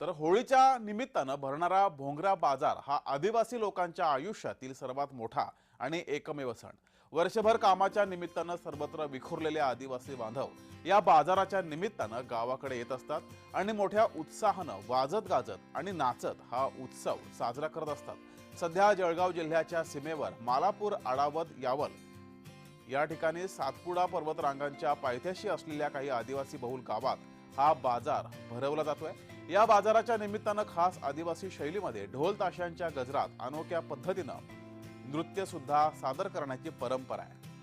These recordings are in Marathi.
तर होळीच्या निमित्तानं भरणारा भोंगरा बाजार हा आदिवासी लोकांच्या आयुष्यातील सर्वात मोठा आणि एकमेव सण. वर्षभर कामाच्या निमित्तानं सर्वत्र विखुरलेले आदिवासी बांधव या बाजाराच्या निमित्तानं गावाकडे येत असतात आणि मोठ्या उत्साहानं वाजत गाजत आणि नाचत हा उत्सव साजरा करत असतात. सध्या जळगाव जिल्ह्याच्या सीमेवर मालापूर आडावत यावल या ठिकाणी सातपुडा पर्वतरांगांच्या पायथ्याशी असलेल्या काही आदिवासी बहुल गावात हा बाजार भरवला जातोय. या बाजाराच्या निमित्तानं खास आदिवासी शैलीमध्ये ढोल ताशांच्या गजरात अनोख्या पद्धतीनं नृत्यसुद्धा सादर करण्याची परंपरा आहे.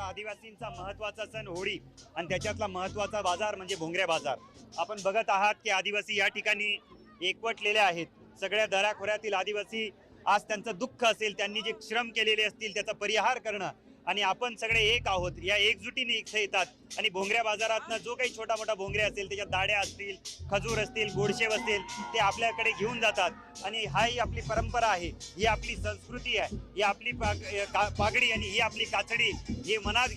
आदिवासींचा महत्त्वाचा सण होळी आणि त्याच्यातला महत्त्वाचा बाजार म्हणजे भोंगऱ्या बाजार. आपण बघत आहात की आदिवासी या ठिकाणी एकवटलेले आहेत. सगळ्या दराखोऱ्यातील आदिवासी आज त्यांचं दुःख असेल त्यांनी जे श्रम केलेले असतील त्याचा परिहार करणं आणि आपण सगळे एक आहोत. या एकजुटीने इथे येतात. आणि भोंगऱ्या बाजारातनं जो काही छोटा मोठा भोंगऱ्या असेल त्याच्यात दाड्या असतील खजूर असतील गोडशेव असतील ते आपल्याकडे घेऊन जातात. आणि हा ही आपली परंपरा आहे. ही आपली संस्कृती आहे. ही आपली पाग- का- पागडी आणि ही आपली कातडी हे मनात